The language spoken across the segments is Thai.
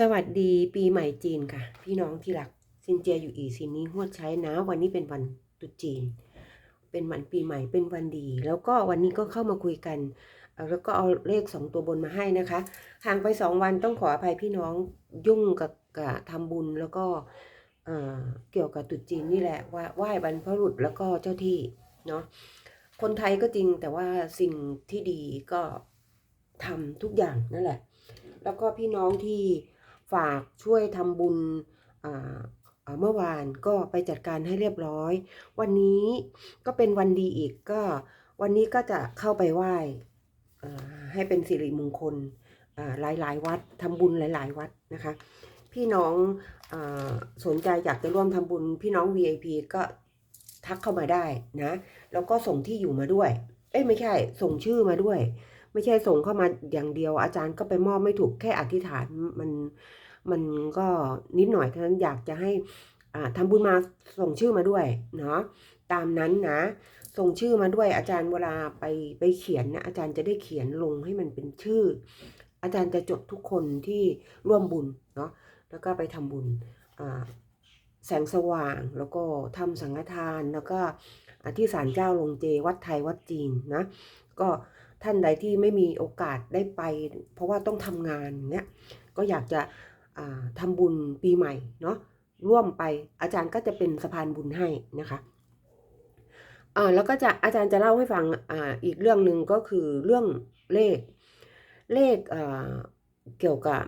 สวัสดีปีใหม่จีนค่ะ พี่น้องที่รักซินเจียอยู่อีซินนี้ฮวดใช้นะ วันนี้เป็นวันตุจีน เป็นวันปีใหม่เป็นวันดี แล้วก็วันนี้ก็เข้ามาคุยกัน แล้วก็เอาเลขสองตัวบนมาให้นะคะห่างไปสองวันต้องขออภัยพี่น้องยุ่งกับกับทำบุญแล้วก็เอ่อเกี่ยวกับตุจีนนี่แหละว่าไหว้บรรพบุรุษแล้วก็เจ้าที่เนาะคนไทยก็จริงแต่ว่าสิ่งที่ดีก็ทำทุกอย่างนั่นแหละ แล้วก็พี่น้องที่ ฝากช่วยทำบุญเมื่อวานก็ไปจัดการให้เรียบร้อย วันนี้ก็เป็นวันดีอีกก็ วันนี้ก็จะเข้าไปไหว้ให้เป็นสิริมงคลอ่าหลายๆวัดทำบุญหลาย ๆ วัดนะคะ พี่น้องอสนใจอยากจะร่วมทำบุญพี่น้อง VIP ก็ทักเข้ามาได้นะแล้วก็ส่งที่อยู่มาด้วยเอ้ยไม่ใช่ ส่งชื่อมาด้วย ไม่ใช่ส่งเข้ามาอย่างเดียว อาจารย์ก็ไปมอบไม่ถูกแค่อธิษฐานมัน มันก็นิดหน่อยเท่านั้นอยากจะให้อ่าทำบุญมาส่งชื่อมาด้วยเนาะตามนั้นนะ ส่งชื่อมาด้วยอาจารย์เวลาไปไปเขียนนะอาจารย์จะได้เขียนลงให้มันเป็นชื่อ อาจารย์จะจดทุกคนที่ร่วมบุญเนาะแล้วก็ไปทำบุญแสงสว่างแล้วก็ทำสังฆทานแล้วก็อ่าที่ศาลเจ้าลงเจวัดไทยวัดจีนนะก็ท่านใดที่ไม่มีโอกาสได้ไป เพราะว่าต้องทำงานเนี้ยก็อยากจะ อ่าทำบุญปีใหม่เนาะร่วมไปอาจารย์ก็จะเป็นสะพานบุญให้นะคะอ่าแล้วก็จะอาจารย์จะเล่าให้ฟังอ่าอีกเรื่องหนึ่งก็คือเรื่องเลขเลขอ่าเกี่ยวกับ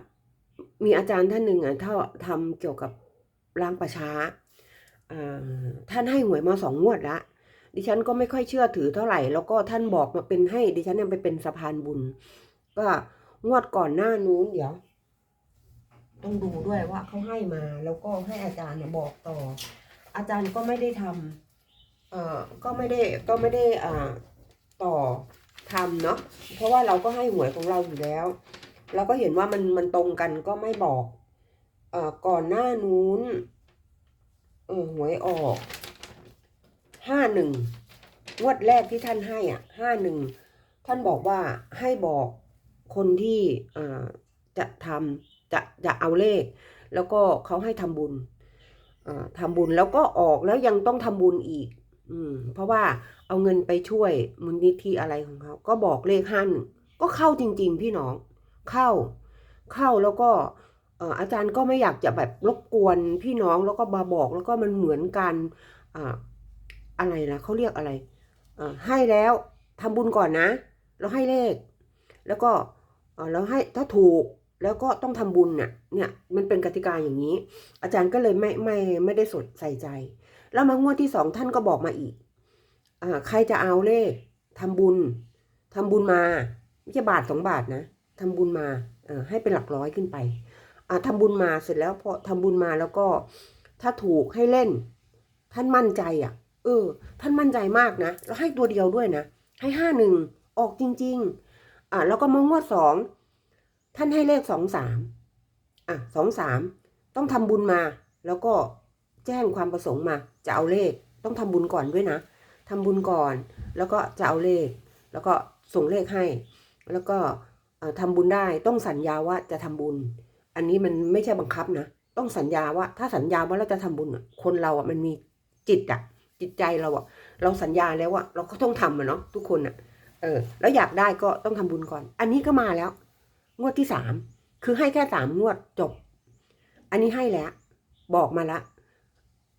มีอาจารย์ท่านหนึ่งอะถ้าทำเกี่ยวกับล้างประช้าอ่าท่านให้หวยมาสองงวดละดิฉันก็ไม่ค่อยเชื่อถือเท่าไหร่ แล้วก็ท่านบอกมาเป็นให้ ดิฉันยังไปเป็นสะพานบุญ ก็งวดก่อนหน้านู้นเดี๋ยว ต้องดูด้วยว่าเขาให้มา แล้วก็ให้อาจารย์บอกต่อ อาจารย์ก็ไม่ได้ทำเอ่อก็ไม่ได้ก็ไม่ได้อ่าต่อทำเนาะเพราะว่าเราก็ให้หวยของเราอยู่แล้ว เราก็เห็นว่ามันมันตรงกันก็ไม่บอกเอ่อก่อนหน้านู้นเออหวยออกห้าหนึ่งงวดแรกที่ท่านให้อะห้าหนึ่งท่านบอกว่าให้บอกคนที่อ่าจะทำ จะจะเอาเลข แล้วก็เขาให้ทำบุญอ่าทำบุญแล้วก็ออกแล้วยังต้องทำบุญอีก อืม เพราะว่าเอาเงินไปช่วยมูลนิธิอะไรของเขาก็บอกเลขห้าหนึ่งก็เข้าจริง ๆ พี่น้องเข้า เข้าแล้วก็อาจารย์ก็ไม่อยากจะแบบรบกวนพี่น้องแล้วก็มาบอกแล้วก็มันเหมือนกันอ่าอะไรนะเขาเรียกอะไรอ่อให้แล้วทำบุญก่อนนะแล้วให้เลข แล้วก็เอ่อแล้วให้ถ้าถูก แล้วก็ต้องทำบุญเนี่ยเนี่ยมันเป็นกติกาอย่างนี้ อาจารย์ก็เลยไม่ไม่ไม่ได้สดใส่ใจ แล้วมางวดที่สองท่านก็บอกมาอีกอ่าใครจะเอาเลขทำบุญทำบุญมาไม่ใช่บาทสองบาทนะทำบุญมาเออให้เป็นหลักร้อยขึ้นไปอ่าทำบุญมาเสร็จแล้วพอทำบุญมาแล้วก็ถ้าถูกให้เล่น ท่านมั่นใจอะ เออ ท่านมั่นใจมากนะแล้วให้ตัวเดียวด้วยนะให้ห้าหนึ่งออกจริง ๆอะแล้วก็มางวดสอง ท่านให้เลขสองสามอะสองสามต้องทำบุญมา แล้วก็แจ้งความประสงค์มาจะเอาเลข ต้องทำบุญก่อนด้วยนะทำบุญก่อน แล้วก็จะเอาเลข แล้วก็ส่งเลขให้ แล้วก็เอ่อทำบุญได้ต้องสัญญาว่าจะทำบุญ อันนี้มันไม่ใช่บังคับนะ ต้องสัญญาว่าถ้าสัญญาว่าเราจะทำบุญคนเราอะมันมีจิตอะจิตใจเราอะ เราสัญญาแล้วว่าเราก็ต้องทำอะเนาะทุกคนอะเออแล้วอยากได้ก็ต้องทำบุญก่อน อันนี้ก็มาแล้ว งวดที่สามคือให้แค่สามงวดจบ อันนี้ให้แล้ว บอกมาละ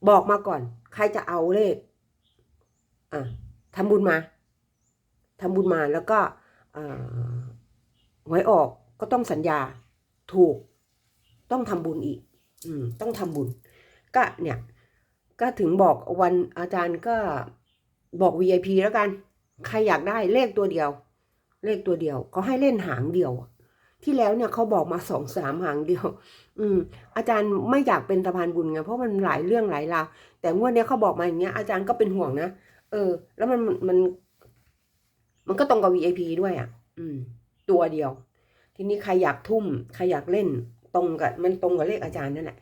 บอกมาก่อน ใครจะเอาเลข อะทำบุญมาทำบุญมาแล้วก็อ่าหวยออกก็ต้องสัญญาถูก ต้องทำบุญอีก อืม ต้องทำบุญ ก็เนี่ย ก็ถึงบอกวันอาจารย์ก็บอก VIP แล้วกัน ใครอยากได้เลขตัวเดียว เลขตัวเดียวเขาให้เล่นหางเดียว ที่แล้วเนี่ยเขาบอกมาสองสามหางเดียว อืม อาจารย์ไม่อยากเป็นสะพานบุญไงเพราะมันหลายเรื่องหลายราวแต่งวดเนี้ยเขาบอกมาอย่างเงี้ยอาจารย์ก็เป็นห่วงนะเออ แล้วมันมัน มันก็ตรงกับ VIP ด้วยอะ อืม ตัวเดียว ทีนี้ใครอยากทุ่มใครอยากเล่น ตรงกับมันตรงกับเลขอาจารย์นั่นแหละ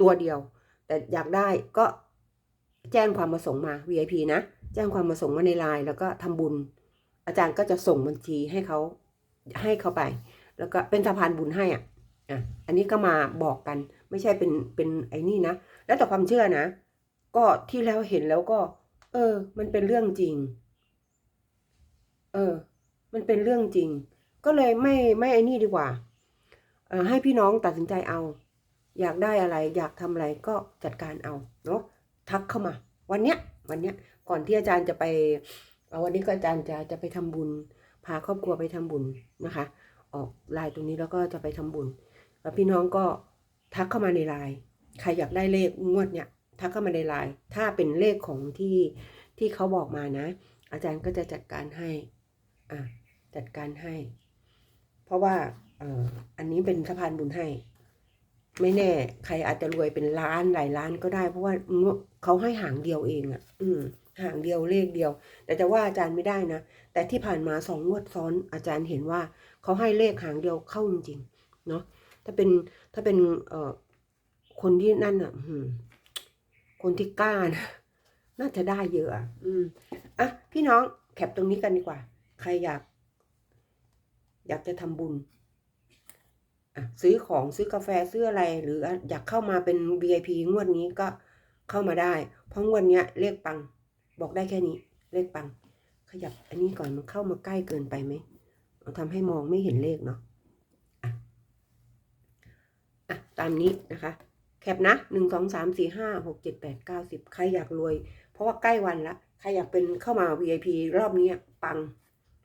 ตัวเดียว แต่อยากได้ก็แจ้งความประสงค์มา VIP นะแจ้งความประสงค์มาในไลน์แล้วก็ทำบุญ อาจารย์ก็จะส่งบัญชีให้เขาให้เขาไป แล้วก็เป็นสะพานบุญให้อะอะอันนี้ก็มาบอกกันไม่ใช่เป็นเป็นไอ้นี่นะแล้วแต่ความเชื่อนะ ก็ที่แล้วเห็นแล้วก็ เออ มันเป็นเรื่องจริง เออ มันเป็นเรื่องจริง ก็เลยไม่ไม่ไอ้นี่ดีกว่า เออให้พี่น้องตัดสินใจเอา อยากได้อะไร อยากทำอะไรก็จัดการเอาเนาะทักเข้ามา วันเนี้ย วันเนี้ยก่อนที่อาจารย์จะไปวันนี้ก็อาจารย์จะจะไปทำบุญ พาครอบครัวไปทำบุญนะคะ ออกไลน์ตรงนี้แล้วก็จะไปทำบุญแล้วพี่น้องก็ทักเข้ามาในไลน์ใครอยากได้เลขงวดเนี่ยทักเข้ามาในไลน์ถ้าเป็นเลขของที่ที่เขาบอกมานะ อาจารย์ก็จะจัดการให้อะจัดการให้ เพราะว่าเอ่ออันนี้เป็นสะพานบุญให้ ไม่แน่ ใครอาจจะรวยเป็นล้านหลายล้านก็ได้ เพราะว่าเขาให้หางเดียวเองอะ่ะ อืม หางเดียวเลขเดียว แต่จะว่าอาจารย์ไม่ได้นะ แต่ที่ผ่านมาสองงวดซ้อนอาจารย์เห็นว่าเขาให้เลขหางเดียวเข้าจริงๆเนาะถ้าเป็นถ้าเป็นเอ่อคนที่นั่นอะคนที่กล้านะน่าจะได้เยอะอืมอะพี่น้องแคปตรงนี้กันดีกว่า ใครอยาก อยากจะทำบุญอะซื้อของซื้อกาแฟซื้ออะไร หรืออยากเข้ามาเป็น VIP งวดนี้ก็เข้ามาได้ เพราะงวดเนี้ยเลขปัง บอกได้แค่นี้ เลขปัง ขยับอันนี้ก่อนมันเข้ามาใกล้เกินไปไหมเราทำให้มองไม่เห็นเลขเนาะอะอะตามนี้นะคะ แคปนะหนึ่งสองสามสี่ห้าหกเจ็ดแปดเก้าสิบใครอยากรวย เพราะว่าใกล้วันละใครอยากเป็นเข้ามา VIP รอบนี้ปัง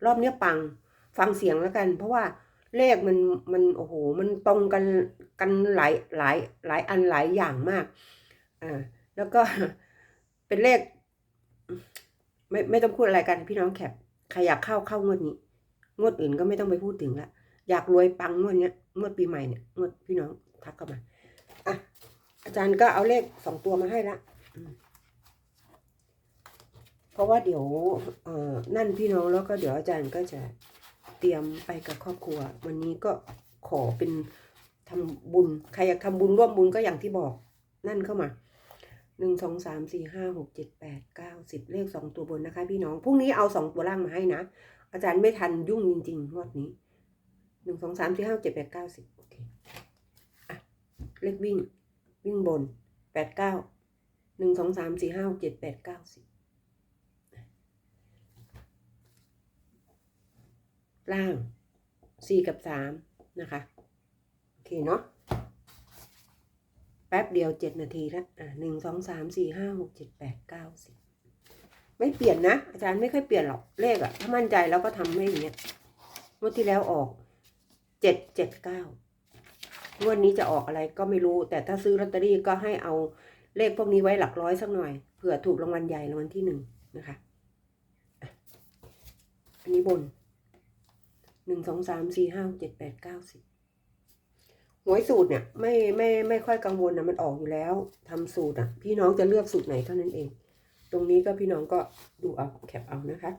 รอบนี้ปัง ฟังเสียงแล้วกัน เพราะว่าเลขมันมันโอ้โหมันตรงกันกันหลายหลายหลายอันหลายอย่างมากอ่าแล้วก็เป็นเลข ไม่ไม่ต้องพูดอะไรกันพี่น้องแคปใครอยากเข้าเข้างวดนี้ งวดอื่นก็ไม่ต้องไปพูดถึงละอยากรวยปังงวดเนี้ยงวดปีใหม่เนี่ยงวดพี่น้องทักเข้ามาอะอาจารย์ก็เอาเลขสองตัวมาให้ละเพราะว่าเดี๋ยวเอ่อนั่นพี่น้องแล้วก็เดี๋ยวอาจารย์ก็จะเตรียมไปกับครอบครัว วันนี้ก็ขอเป็นทำบุญ ใครอยากทำบุญร่วมบุญก็อย่างที่บอก นั่นเข้ามา หนึ่งสองสามสี่ห้าหกเจ็ดแปดเก้าสิบเลขสองตัวบนนะคะ พี่น้องพรุ่งนี้เอาสองตัวล่างมาให้นะ อาจารย์ไม่ทันยุ่งจริงๆงวดนี้หนึ่งสองสามสี่ห้าเจ็ดแปดเก้าสิบโอเคอะเลขวิ่ง วิ่งบนแปดเก้าหนึ่งสองสามสี่ห้าเจ็ดแปดเก้าสิบล่างสี่กับสามนะคะ โอเคเนาะ แป๊บเดียวเจ็ดนาทีละอะหนึ่งสองสามสี่ห้าหกเจ็ดแปดเก้าสิบไม่เปลี่ยนนะ อาจารย์ไม่ค่อยเปลี่ยนหรอกเลขอะถ้ามั่นใจแล้วก็ทำให้อย่างเงี้ยงวดที่แล้วออกเจ็ดเจ็ดเก้างวดนี้จะออกอะไรก็ไม่รู้ แต่ถ้าซื้อลอตเตอรี่ก็ให้เอาเลขพวกนี้ไว้หลักร้อยสักหน่อยเผื่อถูกรางวัลใหญ่รางวัลที่หนึ่งนะคะอันนี้บนหนึ่งสองสามสี่ห้าเจ็ดแปดเก้าสิบ หวยสูตรเนี่ยไม่ไม่ไม่ค่อยกังวลนะมันออกอยู่แล้วทำสูตรอะ พี่น้องจะเลือกสูตรไหนเท่านั้นเอง ตรงนี้ก็พี่น้องก็ดูเอาแคปเอานะคะ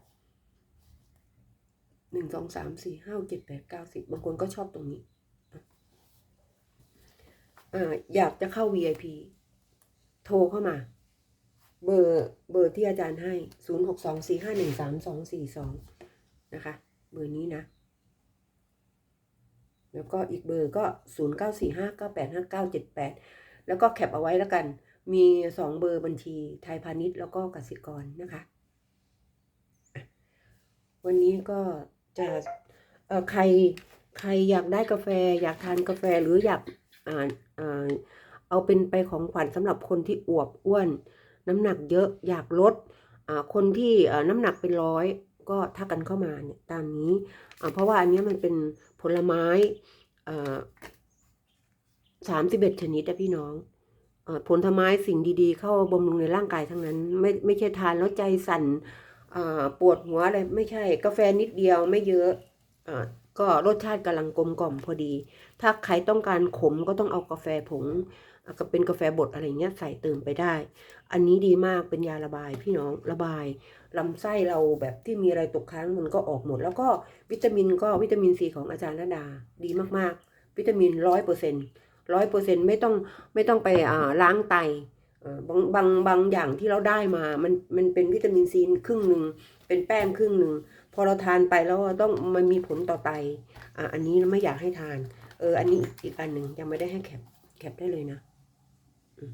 หนึ่งสองสามสี่ห้าเจ็ดแปดเก้าสิบบางคนก็ชอบตรงนี้อ่าอยากจะเข้า VIP โทรเข้ามา เบอร์เบอร์ที่อาจารย์ให้ศูนย์หกสองสี่ห้าหนึ่งสามสองสี่สองนะคะ เบอร์นี้นะ แล้วก็อีกเบอร์ก็ 0 9 4 5 9 8 5 9 7 8 แล้วก็แคปเอาไว้แล้วกัน มี 2 เบอร์บัญชีไทยพาณิชย์แล้วก็กสิกรนะคะ วันนี้ก็จะเออใครใครอยากได้กาแฟ อยากทานกาแฟหรืออยากอ่าอ่าเอาเป็นไปของขวัญสำหรับคนที่อวบอ้วน น้ำหนักเยอะอยากลดอ่าคนที่อ่าน้ำหนักเป็นร้อยก็ทักกันเข้ามาเนี่ยตามนี้อ่าเพราะว่าอันนี้มันเป็น ผลไม้สามสิบเอ็ดชนิดอะพี่น้องอผลไม้สิ่งดีๆ เข้าบำรุงในร่างกายทั้งนั้น ไม่ไม่ใช่ทานแล้วใจสั่นปวดหัวอะไรไม่ใช่ กาแฟนิดเดียวไม่เยอะอะก็รสชาติกำลังกลมกล่อมพอดี ถ้าใครต้องการขมก็ต้องเอากาแฟผง อะก็เป็นกาแฟบดอะไรเงี้ยใส่เติมไปได้ อันนี้ดีมากเป็นยาระบายพี่น้องระบายลำไส้เราแบบที่มีอะไรตกค้างมันก็ออกหมด แล้วก็วิตามินก็วิตามินซีของอาจารย์ระดาดีมากๆ วิตามินร้อยเปอร์เซ็นร้อยเปอร์เซ็นไม่ต้องไม่ต้องไปอ่าล้างไตบางบางบางอย่างที่เราได้มา มันมันเป็นวิตามินซีครึ่งหนึ่งเป็นแป้งครึ่งหนึ่งพอเราทานไปแล้วต้องมันมีผลต่อไตอ่าอันนี้เราไม่อยากให้ทานเอออันนี้อีกอันหนึ่งยังไม่ได้ให้แคปแคปได้เลยนะอืม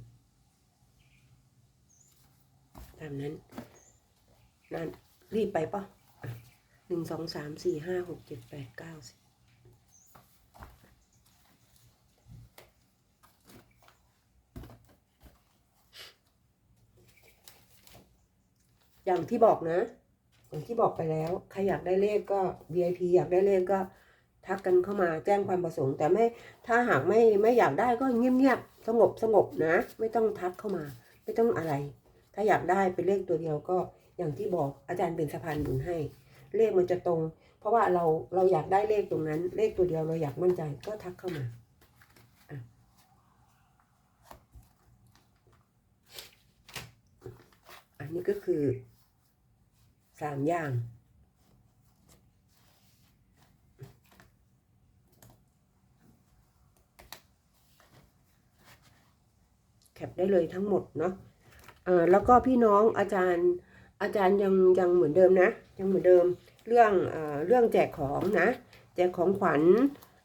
ตามนั้นนั่นรีบไปป่ะหนึ่งสองสามสี่ห้าหกเจ็ดแปดเก้าสิบอย่างที่บอกนะอย่างที่บอกไปแล้ว ใครอยากได้เลขก็ VIP อยากได้เลขก็ทักกันเข้ามาแจ้งความประสงค์ แต่ไม่ถ้าหากไม่ไม่อยากได้ก็เงียบๆสงบสงบนะ ไม่ต้องทักเข้ามา ไม่ต้องอะไราอยากได้เป็นเลขตัวเดียวก็อย่างที่บอกอาจารย์เป็นสะพานบุญให้ เลขมันจะตรง เพราะว่าเราเราอยากได้เลขตรงนั้น เลขตัวเดียวเราอยากมั่นใจก็ทักเข้ามาอันนี้ก็คือสามอย่างแคปได้เลยทั้งหมดเนาะ อ่อแล้วก็พี่น้องอาจารย์อาจารย์ยังยังเหมือนเดิมนะ ยังเหมือนเดิมเรื่องเอ่อเรื่องแจกของนะ แจกของขวัญ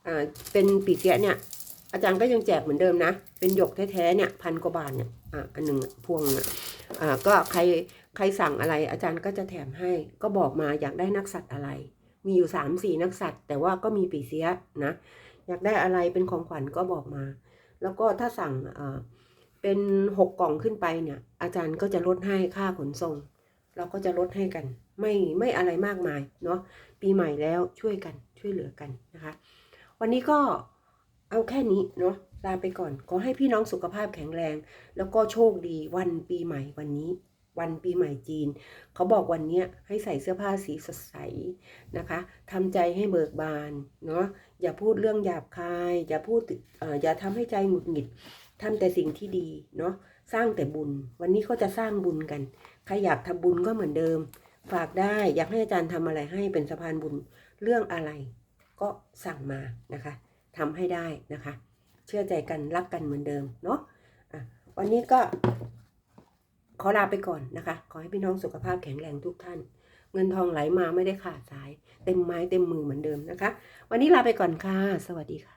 อ่าเป็นปีเสียเนี่ยอาจารย์ก็ยังแจกเหมือนเดิมนะ เป็นหยกแท้ๆเนี่ยพันกว่าบาทเนี่ยอ่าอันหนึ่งพวงอะอ่าก็ใครใครสั่งอะไรอาจารย์ก็จะแถมให้ ก็บอกมาอยากได้นักสัตว์อะไร มีอยู่สามสี่นักสัตว์ แต่ว่าก็มีปีเสียนะ อยากได้อะไรเป็นของขวัญก็บอกมา แล้วก็ถ้าสั่งอ่า เป็นหกกล่องขึ้นไปเนี่ย อาจารย์ก็จะลดให้ค่าขนส่ง เราก็จะลดให้กัน ไม่ไม่อะไรมากมายเนาะปีใหม่แล้วช่วยกันช่วยเหลือกันนะคะ วันนี้ก็เอาแค่นี้เนาะลาไปก่อน ขอให้พี่น้องสุขภาพแข็งแรง แล้วก็โชคดีวันปีใหม่วันนี้ วันปีใหม่จีน เขาบอกวันนี้ให้ใส่เสื้อผ้าสีสดใสนะคะทำใจให้เบิกบานเนาะอย่าพูดเรื่องหยาบคาย อย่าพูดอออย่าทำให้ใจหงุดหงิด ทำแต่สิ่งที่ดีเนาะสร้างแต่บุญ วันนี้ก็จะสร้างบุญกันใครอยากทำบุญก็เหมือนเดิม ฝากได้อยากให้อาจารย์ทำอะไรให้เป็นสะพานบุญเรื่องอะไร ก็สั่งมานะคะทำให้ได้นะคะ เชื่อใจกันรักกันเหมือนเดิมเนาะะวันนี้ก็ขอลาไปก่อนนะคะ ขอให้พี่น้องสุขภาพแข็งแรงทุกท่าน เงินทองไหลมาไม่ได้ขาดสาย เต็มไม้เต็มมือเหมือนเดิมนะคะ วันนี้ลาไปก่อนค่ะ สวัสดีค่ะ